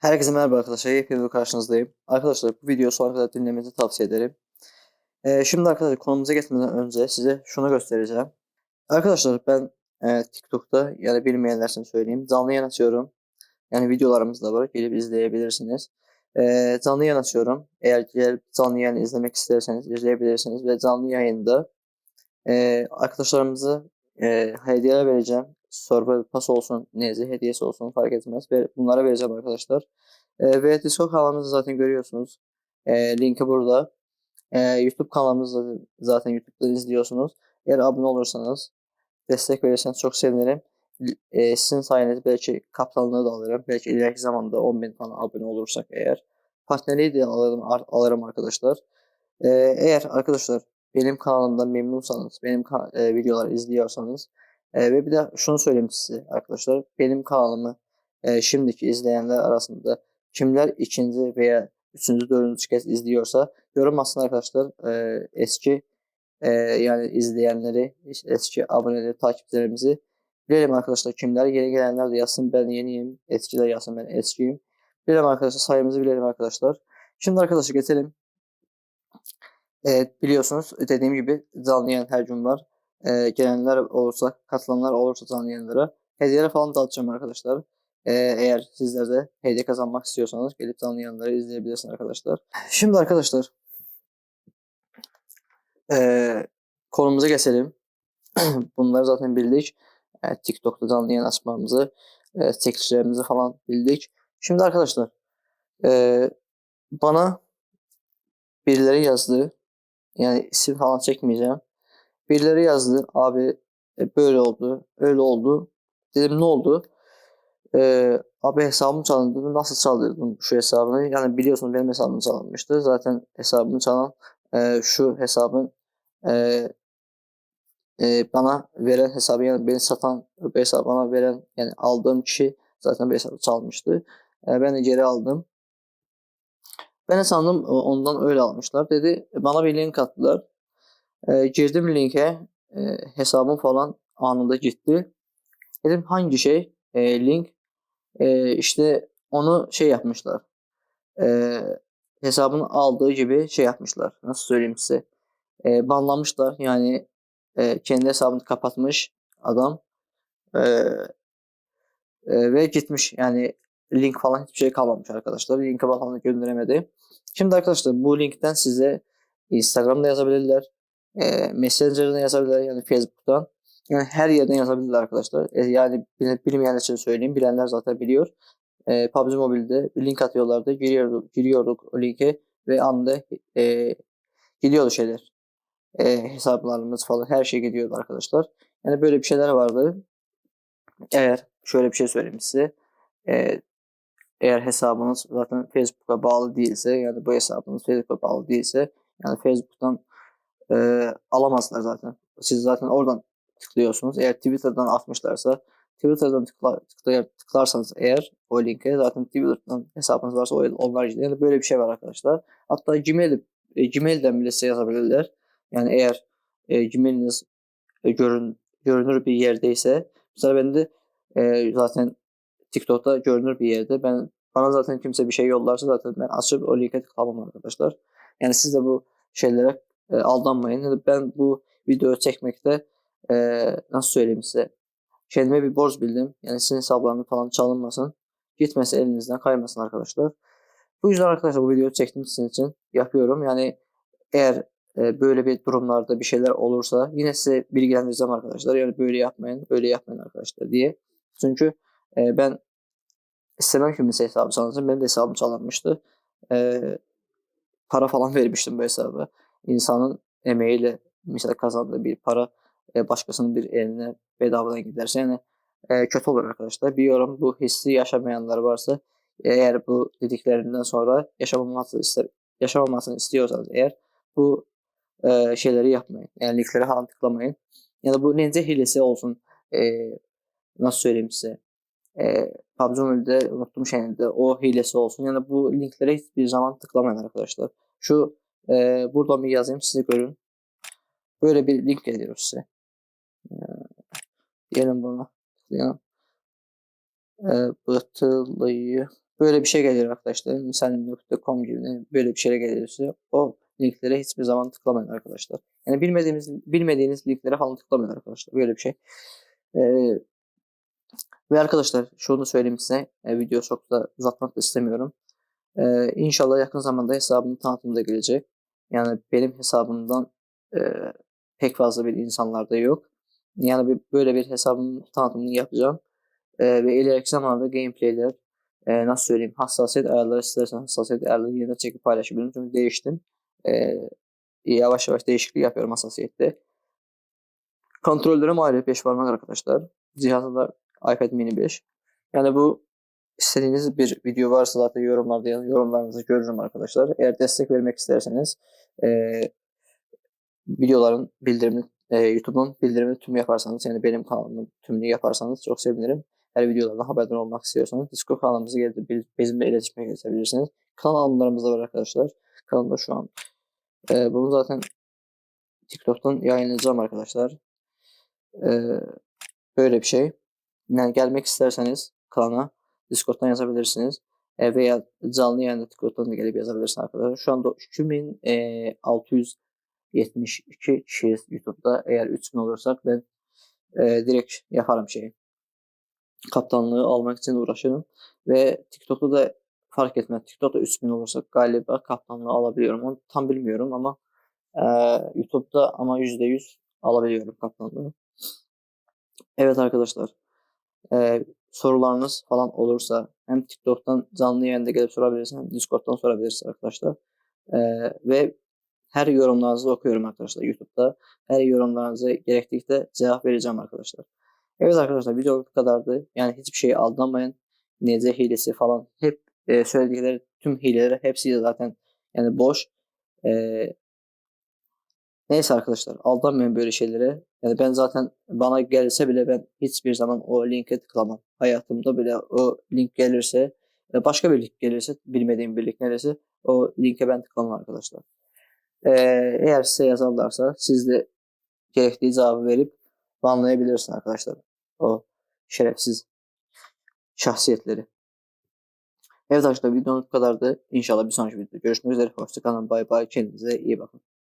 Herkese merhaba arkadaşlar. Yepyeni karşınızdayım. Arkadaşlar bu videoyu sonuna kadar dinlemenizi tavsiye ederim. Ee, şimdi arkadaşlar konumuza geçmeden önce size şunu göstereceğim. Arkadaşlar ben e, TikTok'ta yani bilmeyenler için söyleyeyim. Canlı yayın açıyorum. Yani videolarımız da var. Gelip izleyebilirsiniz. Ee, canlı yayın açıyorum. Eğer gelip canlı yayın izlemek isterseniz izleyebilirsiniz. Ve canlı yayında e, arkadaşlarımızı e, hediyeler vereceğim. Survivor Pass olsun, neyse hediyesi olsun fark etmez. Bunlara vereceğim arkadaşlar. E, ve Discord kanalımızı zaten görüyorsunuz. E, linki burada. E, YouTube kanalımızı zaten YouTube'da izliyorsunuz. Eğer abone olursanız, destek verirseniz çok sevinirim. E, sizin sayenizde belki kaptanlığı da alırım. Belki ileriki zamanda 10.000 falan abone olursak eğer. Partnerliği de alırım, alırım arkadaşlar. E, eğer arkadaşlar benim kanalımdan memnunsanız, benim e, videoları izliyorsanız e, ve bir de şunu söyleyeyim size arkadaşlar. Benim kanalımı e, şimdiki izleyenler arasında kimler ikinci veya üçüncü, dördüncü kez izliyorsa yorum aslında arkadaşlar e, eski e, yani izleyenleri, eski aboneleri, takipçilerimizi bilelim arkadaşlar kimler. Yeni gelenler de yazsın ben yeniyim, eskiler yazsın ben eskiyim. Bilelim arkadaşlar sayımızı bilelim arkadaşlar. Şimdi arkadaşlar geçelim. Evet biliyorsunuz dediğim gibi canlı yayın her gün var. Ee, gelenler olursa, katılanlar olursa canlı yayınlara hediyeler falan dağıtacağım arkadaşlar. Ee, eğer sizler de hediye kazanmak istiyorsanız gelip canlı yayınları izleyebilirsiniz arkadaşlar. Şimdi arkadaşlar e, konumuza geçelim. Bunları zaten bildik. E, TikTok'ta canlı yayın açmamızı, e, tekliflerimizi falan bildik. Şimdi arkadaşlar e, bana birileri yazdı. Yani isim falan çekmeyeceğim. Birileri yazdı. Abi e, böyle oldu. Öyle oldu. Dedim ne oldu? Ee, abi hesabım çalındı. Nasıl çaldırdın şu hesabını? Yani biliyorsunuz benim hesabım çalınmıştı. Zaten hesabımı çalan e, şu hesabın e, e, bana veren hesabı yani beni satan hesabı bana veren yani aldığım kişi zaten bu hesabı çalmıştı. E, ben de geri aldım. Ben de sandım ondan öyle almışlar. Dedi bana bir link attılar. E, girdim linke. E, hesabım falan anında gitti. Dedim hangi şey? E, link. E, işte onu şey yapmışlar. E, hesabını aldığı gibi şey yapmışlar. Nasıl söyleyeyim size? E, banlamışlar. Yani e, kendi hesabını kapatmış adam. E, e, ve gitmiş. Yani link falan hiçbir şey kalmamış arkadaşlar. Linki falan gönderemedi. Şimdi arkadaşlar bu linkten size Instagram'da yazabilirler. E, Messenger'dan yazabilirler yani Facebook'tan. Yani her yerden yazabilirler arkadaşlar. E, yani bilmeyenler için söyleyeyim. Bilenler zaten biliyor. E, PUBG Mobile'de bir link atıyorlardı. Giriyorduk, giriyorduk o linke ve anda e, gidiyordu şeyler. E, hesaplarımız falan her şey gidiyordu arkadaşlar. Yani böyle bir şeyler vardı. Eğer şöyle bir şey söyleyeyim size. E, eğer hesabınız zaten Facebook'a bağlı değilse yani bu hesabınız Facebook'a bağlı değilse yani Facebook'tan e, alamazlar zaten. Siz zaten oradan tıklıyorsunuz. Eğer Twitter'dan atmışlarsa Twitter'dan tıkla, tıklar, tıklarsanız eğer o linke zaten Twitter'dan hesabınız varsa onlar için yani böyle bir şey var arkadaşlar. Hatta Gmail e, Gmail'den bile size yazabilirler. Yani eğer e, Gmail'iniz e, görün, görünür bir yerdeyse mesela ben de e, zaten TikTok'ta görünür bir yerde. Ben bana zaten kimse bir şey yollarsa zaten ben açıp o linke tıklamam arkadaşlar. Yani siz de bu şeylere e, aldanmayın. Yani ben bu videoyu çekmekte e, nasıl söyleyeyim size kendime bir borç bildim. Yani sizin hesaplarını falan çalınmasın. Gitmesi elinizden kaymasın arkadaşlar. Bu yüzden arkadaşlar bu videoyu çektim sizin için yapıyorum. Yani eğer e, böyle bir durumlarda bir şeyler olursa yine size bilgilendireceğim arkadaşlar. Yani böyle yapmayın, böyle yapmayın arkadaşlar diye. Çünkü e, ben istemem kimse hesabı çalınsın. Benim de hesabım çalınmıştı. E, para falan vermiştim bu hesabı. İnsanın emeğiyle mesela kazandığı bir para e, başkasının bir eline bedavadan giderse yani e, kötü olur arkadaşlar. Biliyorum bu hissi yaşamayanlar varsa eğer bu dediklerinden sonra yaşamamasını ister yaşamamasını istiyorsanız eğer bu e, şeyleri yapmayın. Yani linkleri falan tıklamayın. Ya da bu nece hilesi olsun. E, nasıl söyleyeyim size e, PUBG Mobile'de unuttum şeyinde o hilesi olsun. Yani bu linklere hiçbir zaman tıklamayın arkadaşlar. Şu e, buradan bir yazayım size görün. Böyle bir link geliyor size. E, diyelim buna. Tıklayalım. E, Batılı'yı böyle bir şey gelir arkadaşlar. Misal.com gibi böyle bir şey gelirse o linklere hiçbir zaman tıklamayın arkadaşlar. Yani bilmediğimiz bilmediğiniz linklere falan tıklamayın arkadaşlar. Böyle bir şey. Ee, ve arkadaşlar şunu söyleyeyim size. E, video çok da uzatmak da istemiyorum. Ee, inşallah yakın zamanda hesabımın tanıtımı da gelecek. Yani benim hesabımdan e, pek fazla bir insanlarda yok. Yani bir, böyle bir hesabın tanıtımını yapacağım. Ee, ve ileriki zamanlarda gameplayler e, nasıl söyleyeyim hassasiyet ayarları istersen hassasiyet ayarları yerine çekip paylaşabilirim. Çünkü değiştim. E, yavaş yavaş değişiklik yapıyorum hassasiyette. Kontrollerim ayrı 5 parmak arkadaşlar. Cihazda iPad mini 5. Yani bu istediğiniz bir video varsa zaten yorumlarda yazın. Yorumlarınızı görürüm arkadaşlar. Eğer destek vermek isterseniz e, videoların bildirimini e, YouTube'un bildirimini tüm yaparsanız yani benim kanalımın tümünü yaparsanız çok sevinirim. Her videolardan haberdar olmak istiyorsanız Discord kanalımıza gelip bizimle iletişime geçebilirsiniz. Kanallarımız da var arkadaşlar. Kanalımda şu an. E, bunu zaten TikTok'tan yayınlayacağım arkadaşlar. E, böyle bir şey. Yani gelmek isterseniz kanala Discord'dan yazabilirsiniz. E, veya canlı yayında Discord'dan da gelip yazabilirsiniz arkadaşlar. Şu anda 3672 kişiyiz YouTube'da. Eğer 3000 olursak ben e, direkt yaparım şeyi. Kaptanlığı almak için uğraşırım. Ve TikTok'ta da fark etmez. TikTok'ta 3000 olursak galiba kaptanlığı alabiliyorum. Onu tam bilmiyorum ama e, YouTube'da ama %100 alabiliyorum kaptanlığı. Evet arkadaşlar. E, sorularınız falan olursa hem TikTok'tan canlı yayında gelip sorabilirsiniz hem Discord'dan sorabilirsiniz arkadaşlar. E, ve her yorumlarınızı okuyorum arkadaşlar YouTube'da. Her yorumlarınızı gerektiğinde cevap vereceğim arkadaşlar. Evet arkadaşlar video bu kadardı. Yani hiçbir şeyi aldanmayın. Nece hilesi falan hep e, söyledikleri tüm hileleri hepsi de zaten yani boş. E, neyse arkadaşlar aldanmayın böyle şeylere. Yani ben zaten bana gelse bile ben hiçbir zaman o linke tıklamam. Hayatımda bile o link gelirse e, başka bir link gelirse bilmediğim bir link neresi o linke ben tıklamam arkadaşlar. Ee, eğer size yazarlarsa siz de gerektiği cevabı verip banlayabilirsiniz arkadaşlar. O şerefsiz şahsiyetleri. Evet arkadaşlar videonun bu kadardı. İnşallah bir sonraki videoda görüşmek üzere. Hoşçakalın. Bay bay. Kendinize iyi bakın.